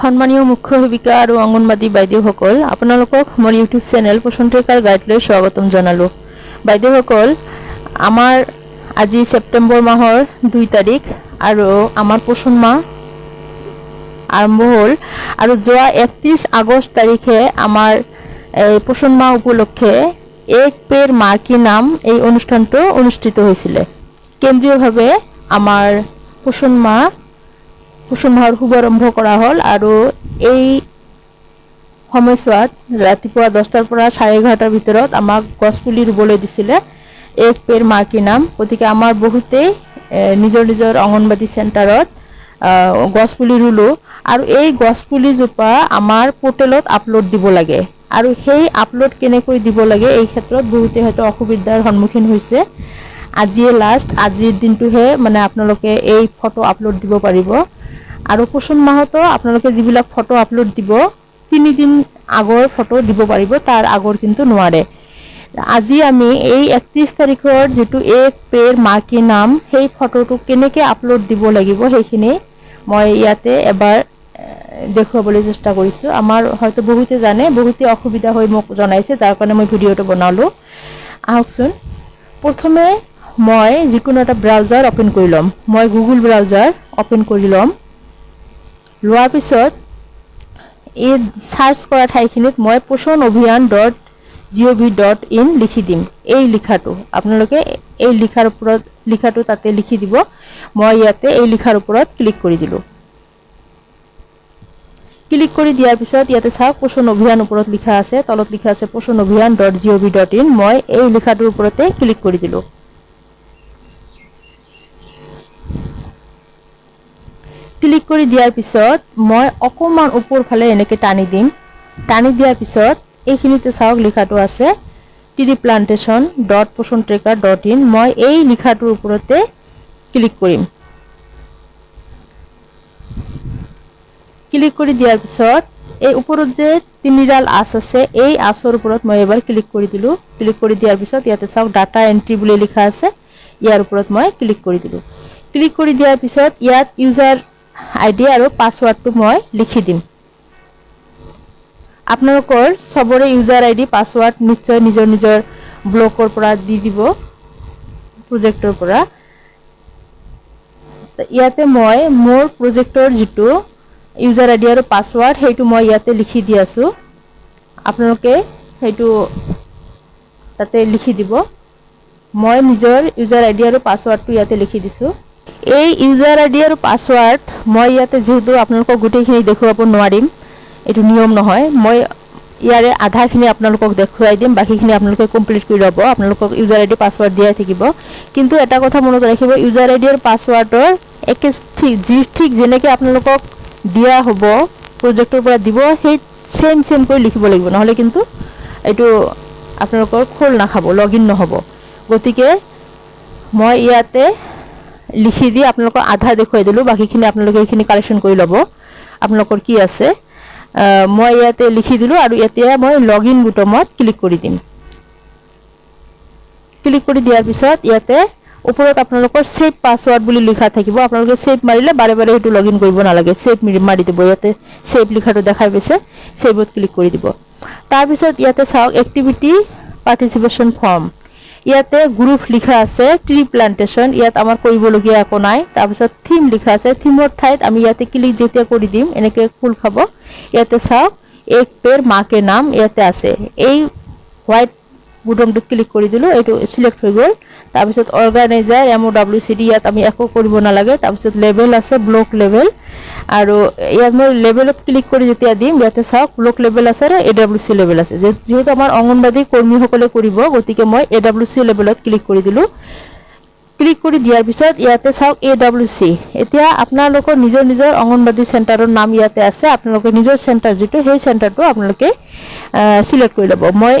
সন্মানীয় মুখ্য সেৱিকা আৰু অংগনবাদী বাইদেউসকল, আপোনালোকক মোৰ ইউটিউব চেনেল পোষণটিকাৰ গাইডলৈ স্বাগতম জনালোঁ। বাইদেউসকল, আমাৰ আজি ছেপ্টেম্বৰ মাহৰ দুই তাৰিখ আৰু আমাৰ পোষণ মাহ আৰম্ভ হ'ল আৰু যোৱা একত্ৰিছ আগষ্ট তাৰিখে আমাৰ এই পোষণ মাহ উপলক্ষে এক পেৰ মা কি নাম এই অনুষ্ঠানটো অনুষ্ঠিত হৈছিলে। কেন্দ্ৰীয়ভাৱে আমাৰ পোষণ মাহ পোষণ মাহৰ শুভাৰম্ভ কৰা হ'ল আৰু এই সময়ছোৱাত ৰাতিপুৱা দহটাৰ পৰা চাৰে এঘাৰটাৰ ভিতৰত আমাক গছপুলি ৰুবলৈ দিছিলে। এক পেৰ মা কি নাম। গতিকে আমাৰ বহুতেই নিজৰ নিজৰ অংগনবাদী চেণ্টাৰত গছপুলি ৰুলোঁ। আৰু এই গছপুলিজোপা আমাৰ পৰ্টেলত আপলোড দিব লাগে। আৰু সেই আপলোড কেনেকৈ দিব লাগে এই ক্ষেত্ৰত বহুতে হয়তো অসুবিধাৰ সন্মুখীন হৈছে। আজিয়ে লাষ্ট আজিৰ দিনটোহে মানে আপোনালোকে এই ফটো আপলোড দিব পাৰিব। আৰু পোষণ মাহতো আপোনালোকে যিবিলাক ফটো আপলোড দিব, তিনিদিন আগৰ ফটো দিব পাৰিব, তাৰ আগৰ কিন্তু নোৱাৰে। আজি আমি এই একত্ৰিছ তাৰিখৰ যিটো এক পেৰ মা কি নাম, সেই ফটোটো কেনেকৈ আপলোড দিব লাগিব সেইখিনি মই ইয়াতে এবাৰ দেখুৱাবলৈ চেষ্টা কৰিছোঁ। আমাৰ হয়তো বহুতে জানে, বহুতে অসুবিধা হৈ মোক জনাইছে, যাৰ কাৰণে মই ভিডিঅ'টো বনালোঁ। আহকচোন। প্ৰথমে মই যিকোনো এটা ব্ৰাউজাৰ অ'পেন কৰি ল'ম। মই গুগল ব্ৰাউজাৰ অ'পেন কৰি ল'ম। লোৱাৰ পিছত এই চাৰ্চ কৰা ঠাইখিনিত মই Poshan Abhiyaan dot G O' V dot in লিখি দিম। এই লিখাটো, আপোনালোকে এই লিখাৰ ওপৰত, লিখাটো তাতে লিখি দিব। মই ইয়াতে এই লিখাৰ ওপৰত ক্লিক কৰি দিলোঁ। ক্লিক কৰি দিয়াৰ পিছত ইয়াতে চাওক পোষণ অভিযান ওপৰত লিখা আছে, তলত লিখা আছে Poshan Abhiyaan dot G O' V dot in মই এই লিখাটোৰ ওপৰতে ক্লিক কৰি দিলোঁ। ক্লিক কৰি দিয়াৰ পিছত মই অকণমান ওপৰ ফালে এনেকৈ টানি দিম। টানি দিয়াৰ পিছত এইখিনিতে চাওক লিখাটো আছে টিডি plantation dot Poshan tracker dot in মই এই লিখাটোৰ ওপৰতে ক্লিক কৰিম। ক্লিক কৰি দিয়াৰ পিছত এই ওপৰত যে তিনিডাল আঁচ আছে, এই আঁচৰ ওপৰত মই এবাৰ ক্লিক কৰি দিলোঁ। ক্লিক কৰি দিয়াৰ পিছত ইয়াতে চাওক ডাটা এণ্ট্ৰি বুলি লিখা আছে, ইয়াৰ ওপৰত মই ক্লিক কৰি দিলোঁ। ক্লিক কৰি দিয়াৰ পিছত ইয়াত ইউজাৰ আই ডি আৰু পাছৱাৰ্ডটো মই লিখি দিম। আপোনালোকৰ চবৰে ইউজাৰ আই ডি পাছৱাৰ্ড নিশ্চয় নিজৰ নিজৰ ব্লকৰ পৰা দি দিব, প্ৰজেক্টৰ পৰা। ইয়াতে মই মোৰ প্ৰজেক্টৰ যিটো ইউজাৰ আই ডি আৰু পাছৱাৰ্ড, সেইটো মই ইয়াতে লিখি দি আছোঁ। আপোনালোকে সেইটো তাতে লিখি দিব। মই নিজৰ ইউজাৰ আই ডি আৰু পাছৱাৰ্ডটো ইয়াতে লিখি দিছোঁ। এই ইউজাৰ আই ডি আৰু পাছৱাৰ্ড মই ইয়াতে যিহেতু আপোনালোকক গোটেইখিনি দেখুৱাব নোৱাৰিম, এইটো নিয়ম নহয়। মই ইয়াৰে আধাখিনি আপোনালোকক দেখুৱাই দিম, বাকীখিনি আপোনালোকে কমপ্লিট কৰি ল'ব। আপোনালোকক ইউজাৰ আই ডি পাছৱাৰ্ড দিয়াই থাকিব। কিন্তু এটা কথা মনত ৰাখিব ইউজাৰ আই ডি আৰু পাছৱাৰ্ডৰ একে ঠিক যি ঠিক যেনেকৈ আপোনালোকক দিয়া হ'ব প্ৰজেক্টৰ পৰা দিব, সেই ছেম ছেমকৈ লিখিব লাগিব। নহ'লে কিন্তু এইটো আপোনালোকৰ খোল নাখাব লগ ইন নহ'ব। গতিকে মই ইয়াতে লিখি দি আপোনালোকক আধা দেখুৱাই দিলোঁ, বাকীখিনি আপোনালোকে এইখিনি কালেকশ্যন কৰি ল'ব। আপোনালোকৰ কি আছে? মই ইয়াতে লিখি দিলোঁ আৰু এতিয়া মই লগ ইন বুটমত ক্লিক কৰি দিম। ক্লিক কৰি দিয়াৰ পিছত ইয়াতে ওপৰত আপোনালোকৰ ছেভ পাছৱাৰ্ড বুলি লিখা থাকিব। আপোনালোকে ছেভ মাৰিলে বাৰে বাৰে সেইটো লগ ইন কৰিব নালাগে। ছেভ মাৰি দিব। ইয়াতে ছেভ লিখাটো দেখাই পাইছে। ছেভত ক্লিক কৰি দিব। তাৰপিছত ইয়াতে চাওক এক্টিভিটি পাৰ্টিচিপেশ্যন ফৰ্ম ইয়াতে গ্রুপ লিখা আছে ট্রি প্লান্টেশন ইয়াত আমার কৰিবলগীয়া একো নাই। তাৰপিছত থিম লিখা আছে থিমৰ ঠাইত আমি ইয়াতে ক্লিক যেতিয়া কৰি দিম, এনেকৈ ফুল খাব। ইয়াতে চাওক, এক পেৰ মাকে নাম ইয়াতে আছে। এই হোৱাইট বুটনটোত ক্লিক কৰি দিলোঁ, এইটো চিলেক্ট হৈ গ'ল। তাৰপিছত organiser M O' W C D ইয়াত আমি একো কৰিব নালাগে। তাৰপিছত লেভেল আছে ব্লক লেভেল আৰু ইয়াত মই লেভেলত ক্লিক কৰি যেতিয়া দিম, ইয়াতে চাওক ব্লক লেভেল আছে আৰু এ ডাব্লিউ চি লেভেল আছে। যিহেতু আমাৰ অংগনবাদী কৰ্মীসকলে কৰিব, গতিকে মই এ ডাব্লিউ চি লেভেলত ক্লিক কৰি দিলোঁ। ক্লিক কৰি দিয়াৰ পিছত ইয়াতে চাওক এ ডাব্লিউ চি এতিয়া আপোনালোকৰ নিজৰ নিজৰ অংগনবাদী চেণ্টাৰৰ নাম ইয়াতে আছে। আপোনালোকে নিজৰ চেণ্টাৰ যিটো, সেই চেণ্টাৰটো আপোনালোকে চিলেক্ট কৰি ল'ব। মই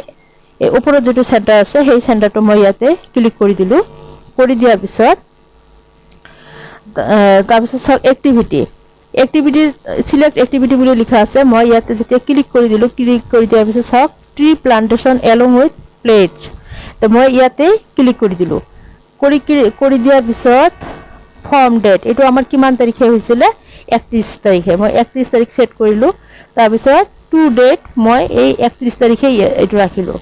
এই ওপৰত যিটো চেণ্টাৰ আছে, সেই চেণ্টাৰটো মই ইয়াতে ক্লিক কৰি দিলোঁ। কৰি দিয়াৰ পিছত তাৰপিছত চাওক এক্টিভিটি এক্টিভিটি চিলেক্ট এক্টিভিটি বুলি লিখা আছে, মই ইয়াতে যেতিয়া ক্লিক কৰি দিলোঁ ক্লিক কৰি দিয়াৰ পিছত চাওক tree plantation along with plate তো মই ইয়াতে ক্লিক কৰি দিলোঁ। কৰি কৰি দিয়াৰ পিছত ফৰ্ম ডেট এইটো আমাৰ কিমান তাৰিখে হৈছিলে? একত্ৰিছ তাৰিখে। মই একত্ৰিছ তাৰিখ ছেট কৰিলোঁ। তাৰপিছত টু ডেট মই এই একত্ৰিছ তাৰিখে এইটো ৰাখিলোঁ।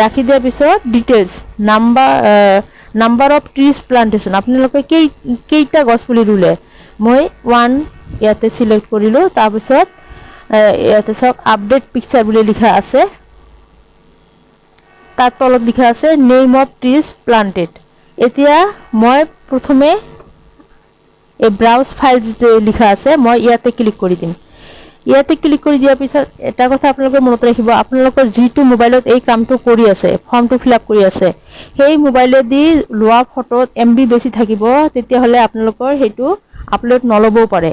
ৰাখি দিয়াৰ পিছত details number number of trees plantation আপোনালোকে কেই, কেইটা গছপুলি ৰুলে? মই ওৱান ইয়াতে চিলেক্ট কৰিলোঁ তাৰপিছত ইয়াতে চাওক আপডেট পিকচাৰ বুলি লিখা আছে। তাৰ তলত লিখা আছে নেইম অফ ট্ৰিজ প্লান্টেড এতিয়া মই প্ৰথমে এই ব্ৰাউজ ফাইলছ যে লিখা আছে, মই ইয়াতে ক্লিক কৰি দিম। ইয়াতে ক্লিক কৰি দিয়াৰ পিছত এটা কথা আপোনালোকে মনত ৰাখিব, আপোনালোকৰ যিটো মোবাইলত এই কামটো কৰি আছে ফৰ্মটো ফিল আপ কৰি আছে, সেই মোবাইলেদি লোৱা ফটোত এম বি বেছি থাকিব, তেতিয়াহ'লে আপোনালোকৰ সেইটো আপলোড নল'বও পাৰে।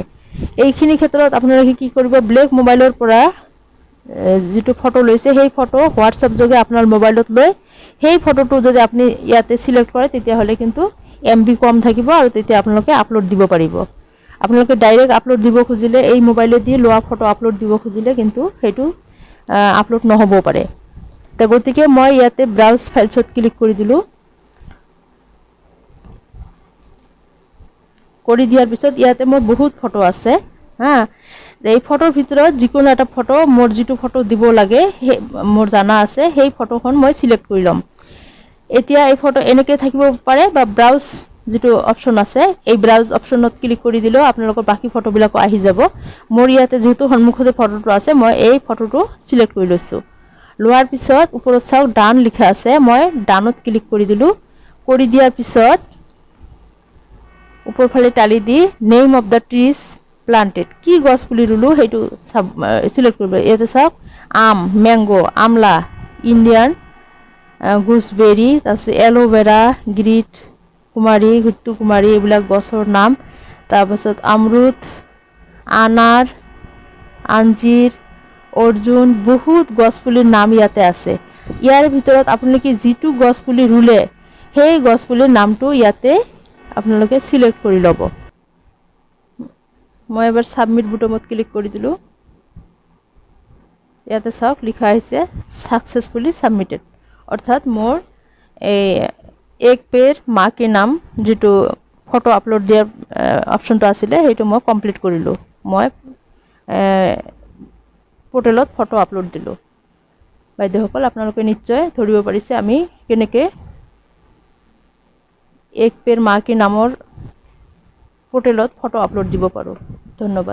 এইখিনি ক্ষেত্ৰত আপোনালোকে কি কৰিব ব্লেক মোবাইলৰ পৰা যিটো ফটো লৈছে, সেই ফটো হোৱাটছএপ যোগে আপোনাৰ মোবাইলত লৈ, সেই ফটোটো যদি আপুনি ইয়াতে চিলেক্ট কৰে, তেতিয়াহ'লে কিন্তু এম বি কম থাকিব আৰু তেতিয়া আপোনালোকে আপলোড দিব পাৰিব। আপোনালোকে ডাইৰেক্ট আপলোড দিব খুজিলে, এই মোবাইলেদি লোৱা ফটো আপলোড দিব খুজিলে কিন্তু সেইটো আপলোড নহ'বও পাৰে। তো গতিকে মই ইয়াতে ব্ৰাউজ ফাইলছত ক্লিক কৰি দিলোঁ। কৰি দিয়াৰ পিছত ইয়াতে মোৰ বহুত ফটো আছে, হা। এই ফটোৰ ভিতৰত যিকোনো এটা ফটো মোৰ যিটো ফটো দিব লাগে, সেই, মোৰ জানা আছে, সেই ফটোখন মই চিলেক্ট কৰি ল'ম। এতিয়া এই ফটো এনেকৈ থাকিব পাৰে বা ব্ৰাউজ যিটো অপশ্যন আছে, এই ব্ৰাউজ অপশ্যনত ক্লিক কৰি দিলেও আপোনালোকৰ বাকী ফটোবিলাকো আহি যাব। মোৰ ইয়াতে যিহেতু সন্মুখতে ফটোটো আছে, মই এই ফটোটো চিলেক্ট কৰি লৈছোঁ। লোৱাৰ পিছত ওপৰত চাওক, ডান লিখা আছে, মই ডানত ক্লিক কৰি দিলোঁ। কৰি দিয়াৰ পিছত ওপৰফালে টালি the name of the trees planted কি গছ পুলি ৰুলোঁ সেইটো চাব চিলেক্ট কৰিব। ইয়াতে চাওক, আম মেংগ' আমলা ইণ্ডিয়ান গুছবেৰী তাৰপিছত এল'ভেৰা গ্ৰীট কুমাৰী, গুট্টু কুমাৰী, এইবিলাক গছৰ নাম। তাৰপাছত আমৰুদ আনাৰ, আঞ্জিৰ, অৰ্জুন, বহুত গছপুলিৰ নাম ইয়াতে আছে। ইয়াৰ ভিতৰত আপোনালোকে যিটো গছপুলি ৰুলে, সেই গছপুলিৰ নামটো ইয়াতে আপোনালোকে চিলেক্ট কৰি ল'ব। মই এবাৰ ছাবমিট বুটমত ক্লিক কৰি দিলোঁ। ইয়াতে চাওক, লিখা হৈছে ছাকচেছফুলি ছাবমিটেড অৰ্থাৎ মোৰ এই এক পেৰ মাকে নাম যিটো ফটো আপলোড দিয়াৰ অপশ্যনটো আছিলে সেইটো মই কমপ্লিট কৰিলোঁ মই পৰ্টেলত ফটো আপলোড দিলোঁ। বাইদেউসকল, আপোনালোকে নিশ্চয় ধৰিব পাৰিছে আমি কেনেকৈ এক পেৰ মাকে নামৰ পৰ্টেলত ফটো আপলোড দিব পাৰোঁ। ধন্যবাদ।